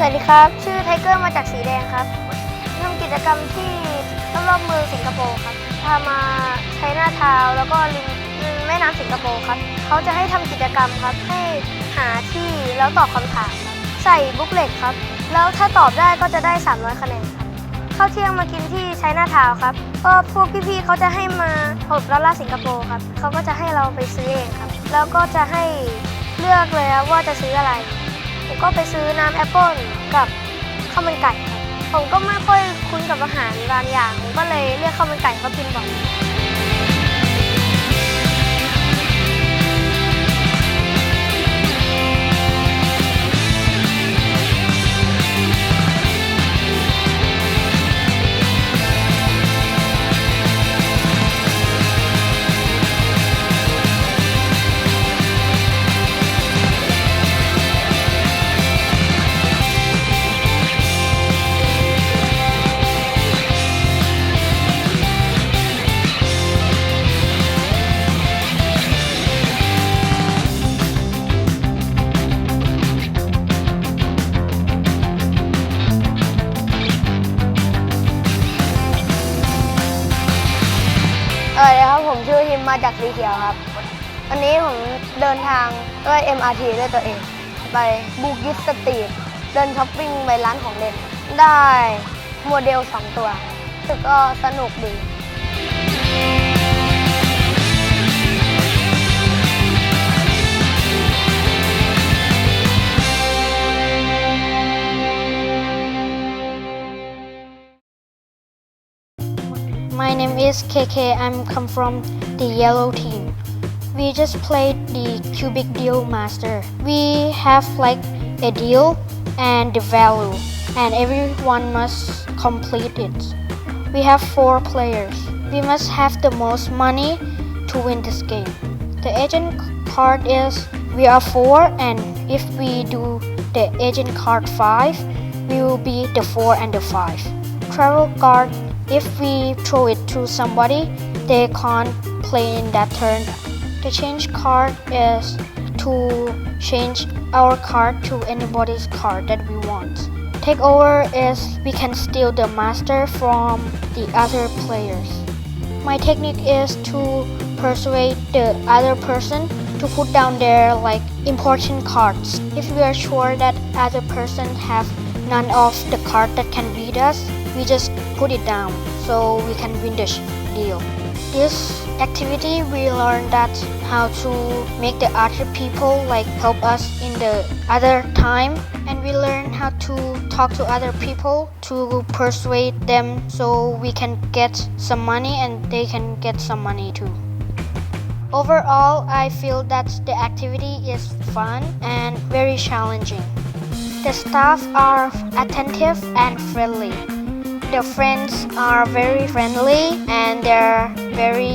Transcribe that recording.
สวัสดีครับ ชื่อไทเกอร์มาจากสีแดงครับทำกิจกรรมที่รอบๆเมืองสิงคโปร์ครับพามาใช้หน้าเท้าแล้วก็ริมแม่น้ำสิงคโปร์ครับเขาจะให้ทำกิจกรรมครับให้หาที่แล้วตอบคำถามครับใส่บุ๊กเล็ตครับ แล้วถ้าตอบได้ก็จะได้ 300 คะแนนครับข้าวเที่ยงมากินที่ใช้หน้าเท้าครับก็พวกพี่ๆเขาจะให้มา6ดอลลาร์สิงคโปร์ครับเขาก็จะให้เราไปซื้อเองครับ แล้วก็จะให้เลือกเลยครับว่าจะซื้ออะไร ก็ไปซื้อน้ำแอปเปิลกับข้าวมันไก่ครับผมก็ไม่ค่อยคุ้นกับอาหารบางอย่างผมก็เลยเลือกข้าวมันไก่เขากินบ่อย เออครับผมชื่อฮิมมาจากสีเขียวครับ วันนี้ผมเดินทางด้วย MRT ด้วยตัวเอง ไปบูกิสตรีทเดินช้อปปิ้งไปร้านของเล่น ได้โมเดล 2 ตัวรู้สึกก็สนุกดี My name is KK. I'm come from the yellow team. We just played the cubic deal master. We have like a deal and the value, and everyone must complete it. We have four players. We must have the most money to win this game. The agent card is we are four, and if we do the agent card five, we will be the four and the five. Travel card if we throw it to somebody, they can't play in that turn. The change card is to change our card to anybody's card that we want. Takeover is we can steal the master from the other players. My technique is to persuade the other person to put down their like important cards. If we are sure that other person have none of the card that can beat us, we just put it down so we can win the deal. This activity we learn that how to make the other people like help us in the other time and we learn how to talk to other people to persuade them so we can get some money and they can get some money too. Overall, I feel that the activity is fun and very challenging. The staff are attentive and friendly. The friends are very friendly and they're very.